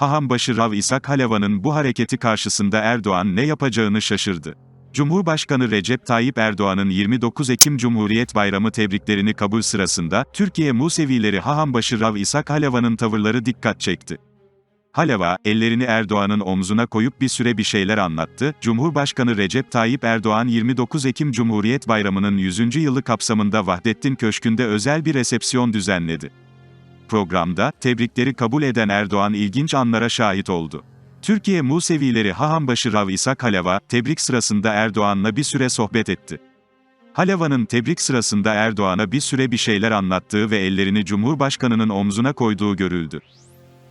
Hahambaşı Rav İshak Halevan'ın bu hareketi karşısında Erdoğan ne yapacağını şaşırdı. Cumhurbaşkanı Recep Tayyip Erdoğan'ın 29 Ekim Cumhuriyet Bayramı tebriklerini kabul sırasında, Türkiye Musevileri Hahambaşı Rav İshak Halevan'ın tavırları dikkat çekti. Haleva, ellerini Erdoğan'ın omzuna koyup bir süre bir şeyler anlattı. Cumhurbaşkanı Recep Tayyip Erdoğan 29 Ekim Cumhuriyet Bayramı'nın 100. yılı kapsamında Vahdettin Köşkü'nde özel bir resepsiyon düzenledi. Programda, tebrikleri kabul eden Erdoğan ilginç anlara şahit oldu. Türkiye Musevileri Hahambaşı Rav İshak Haleva, tebrik sırasında Erdoğan'la bir süre sohbet etti. Haleva'nın tebrik sırasında Erdoğan'a bir süre bir şeyler anlattığı ve ellerini Cumhurbaşkanı'nın omzuna koyduğu görüldü.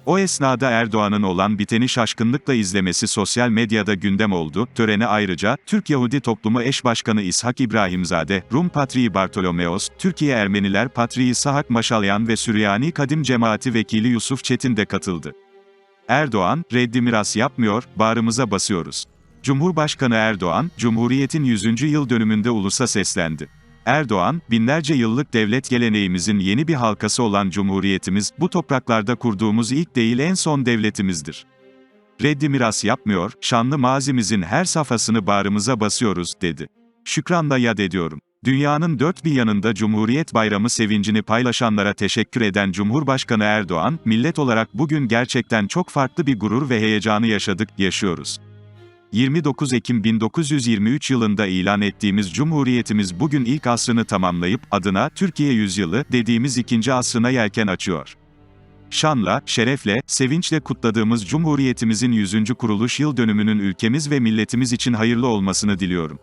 O esnada Erdoğan'ın olan biteni şaşkınlıkla izlemesi sosyal medyada gündem oldu. Törene ayrıca, Türk Yahudi Toplumu Eş Başkanı İshak İbrahimzade, Rum Patriği Bartolomeos, Türkiye Ermeniler Patriği Sahak Maşalyan ve Süryani Kadim Cemaati Vekili Yusuf Çetin de katıldı. Erdoğan, reddi miras yapmıyor, bağrımıza basıyoruz. Cumhurbaşkanı Erdoğan, Cumhuriyet'in 100. yıl dönümünde ulusa seslendi. Erdoğan, binlerce yıllık devlet geleneğimizin yeni bir halkası olan Cumhuriyetimiz, bu topraklarda kurduğumuz ilk değil en son devletimizdir. Reddi miras yapmıyor, şanlı mazimizin her safhasını bağrımıza basıyoruz, dedi. Şükranla yad ediyorum. Dünyanın dört bir yanında Cumhuriyet Bayramı sevincini paylaşanlara teşekkür eden Cumhurbaşkanı Erdoğan, millet olarak bugün gerçekten çok farklı bir gurur ve heyecanı yaşadık, yaşıyoruz. 29 Ekim 1923 yılında ilan ettiğimiz Cumhuriyetimiz bugün ilk asrını tamamlayıp, adına Türkiye Yüzyılı dediğimiz ikinci asrına yelken açıyor. Şanla, şerefle, sevinçle kutladığımız Cumhuriyetimizin 100. kuruluş yıl dönümünün ülkemiz ve milletimiz için hayırlı olmasını diliyorum.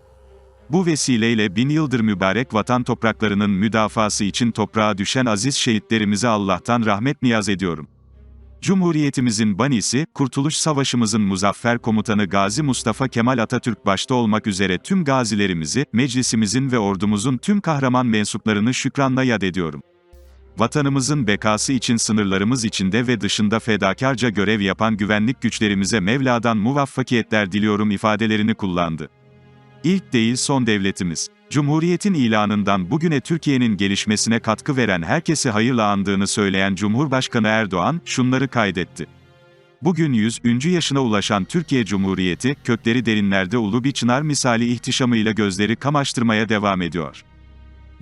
Bu vesileyle bin yıldır mübarek vatan topraklarının müdafası için toprağa düşen aziz şehitlerimize Allah'tan rahmet niyaz ediyorum. Cumhuriyetimizin banisi, Kurtuluş Savaşımızın muzaffer komutanı Gazi Mustafa Kemal Atatürk başta olmak üzere tüm gazilerimizi, meclisimizin ve ordumuzun tüm kahraman mensuplarını şükranla yad ediyorum. Vatanımızın bekası için sınırlarımız içinde ve dışında fedakarca görev yapan güvenlik güçlerimize Mevla'dan muvaffakiyetler diliyorum ifadelerini kullandı. İlk değil son devletimiz. Cumhuriyetin ilanından bugüne Türkiye'nin gelişmesine katkı veren herkesi hayırla andığını söyleyen Cumhurbaşkanı Erdoğan, şunları kaydetti. Bugün 100. yaşına ulaşan Türkiye Cumhuriyeti, kökleri derinlerde ulu bir çınar misali ihtişamıyla gözleri kamaştırmaya devam ediyor.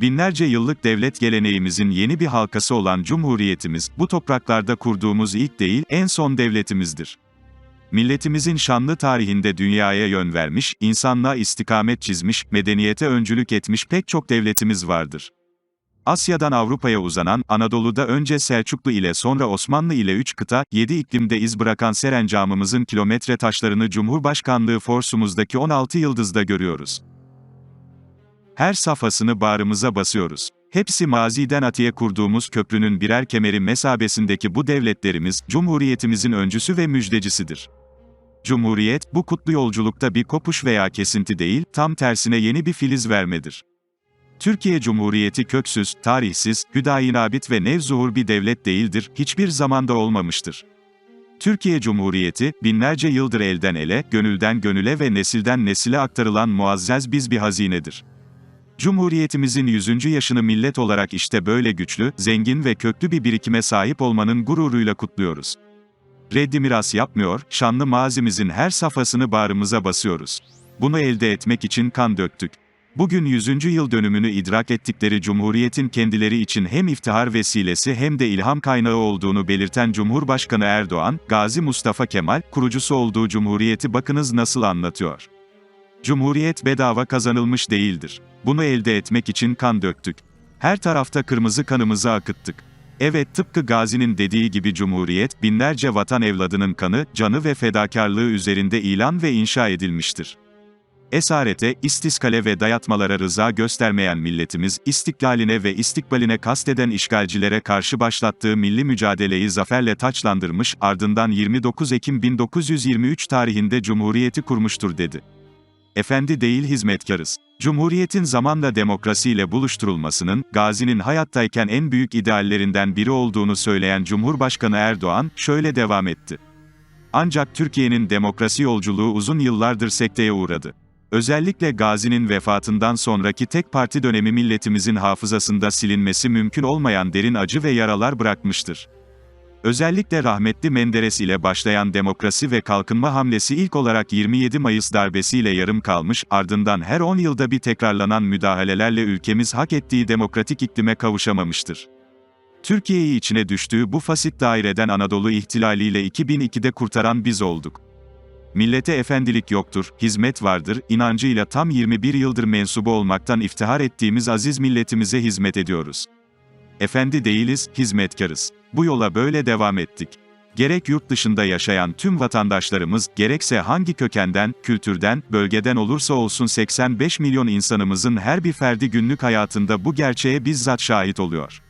Binlerce yıllık devlet geleneğimizin yeni bir halkası olan Cumhuriyetimiz, bu topraklarda kurduğumuz ilk değil, en son devletimizdir. Milletimizin şanlı tarihinde dünyaya yön vermiş, insanlığa istikamet çizmiş, medeniyete öncülük etmiş pek çok devletimiz vardır. Asya'dan Avrupa'ya uzanan, Anadolu'da önce Selçuklu ile sonra Osmanlı ile üç kıta, yedi iklimde iz bırakan serencamımızın kilometre taşlarını Cumhurbaşkanlığı forsumuzdaki 16 yıldızda görüyoruz. Her safhasını bağrımıza basıyoruz. Hepsi maziden atiye kurduğumuz köprünün birer kemeri mesabesindeki bu devletlerimiz, Cumhuriyetimizin öncüsü ve müjdecisidir. Cumhuriyet, bu kutlu yolculukta bir kopuş veya kesinti değil, tam tersine yeni bir filiz vermedir. Türkiye Cumhuriyeti köksüz, tarihsiz, hüdayinabit ve nevzuhur bir devlet değildir, hiçbir zamanda olmamıştır. Türkiye Cumhuriyeti, binlerce yıldır elden ele, gönülden gönüle ve nesilden nesile aktarılan muazzez biz bir hazinedir. Cumhuriyetimizin 100. yaşını millet olarak işte böyle güçlü, zengin ve köklü bir birikime sahip olmanın gururuyla kutluyoruz. Reddi miras yapmıyor, şanlı mazimizin her safhasını bağrımıza basıyoruz. Bunu elde etmek için kan döktük. Bugün 100. yıl dönümünü idrak ettikleri Cumhuriyet'in kendileri için hem iftihar vesilesi hem de ilham kaynağı olduğunu belirten Cumhurbaşkanı Erdoğan, Gazi Mustafa Kemal, kurucusu olduğu Cumhuriyeti bakınız nasıl anlatıyor. Cumhuriyet bedava kazanılmış değildir. Bunu elde etmek için kan döktük. Her tarafta kırmızı kanımızı akıttık. Evet tıpkı Gazi'nin dediği gibi Cumhuriyet, binlerce vatan evladının kanı, canı ve fedakarlığı üzerinde ilan ve inşa edilmiştir. Esarete, istiskale ve dayatmalara rıza göstermeyen milletimiz, istiklaline ve istikbaline kasteden işgalcilere karşı başlattığı milli mücadeleyi zaferle taçlandırmış, ardından 29 Ekim 1923 tarihinde Cumhuriyeti kurmuştur dedi. Efendi değil hizmetkarız. Cumhuriyetin zamanla demokrasiyle buluşturulmasının, Gazi'nin hayattayken en büyük ideallerinden biri olduğunu söyleyen Cumhurbaşkanı Erdoğan, şöyle devam etti. Ancak Türkiye'nin demokrasi yolculuğu uzun yıllardır sekteye uğradı. Özellikle Gazi'nin vefatından sonraki tek parti dönemi milletimizin hafızasında silinmesi mümkün olmayan derin acı ve yaralar bırakmıştır. Özellikle rahmetli Menderes ile başlayan demokrasi ve kalkınma hamlesi ilk olarak 27 Mayıs darbesiyle yarım kalmış, ardından her 10 yılda bir tekrarlanan müdahalelerle ülkemiz hak ettiği demokratik iklime kavuşamamıştır. Türkiye'yi içine düştüğü bu fasit daireden Anadolu ihtilaliyle 2002'de kurtaran biz olduk. Millete efendilik yoktur, hizmet vardır, inancıyla tam 21 yıldır mensubu olmaktan iftihar ettiğimiz aziz milletimize hizmet ediyoruz. Efendi değiliz, hizmetkarız. Bu yola böyle devam ettik. Gerek yurt dışında yaşayan tüm vatandaşlarımız, gerekse hangi kökenden, kültürden, bölgeden olursa olsun 85 milyon insanımızın her bir ferdi günlük hayatında bu gerçeğe bizzat şahit oluyor.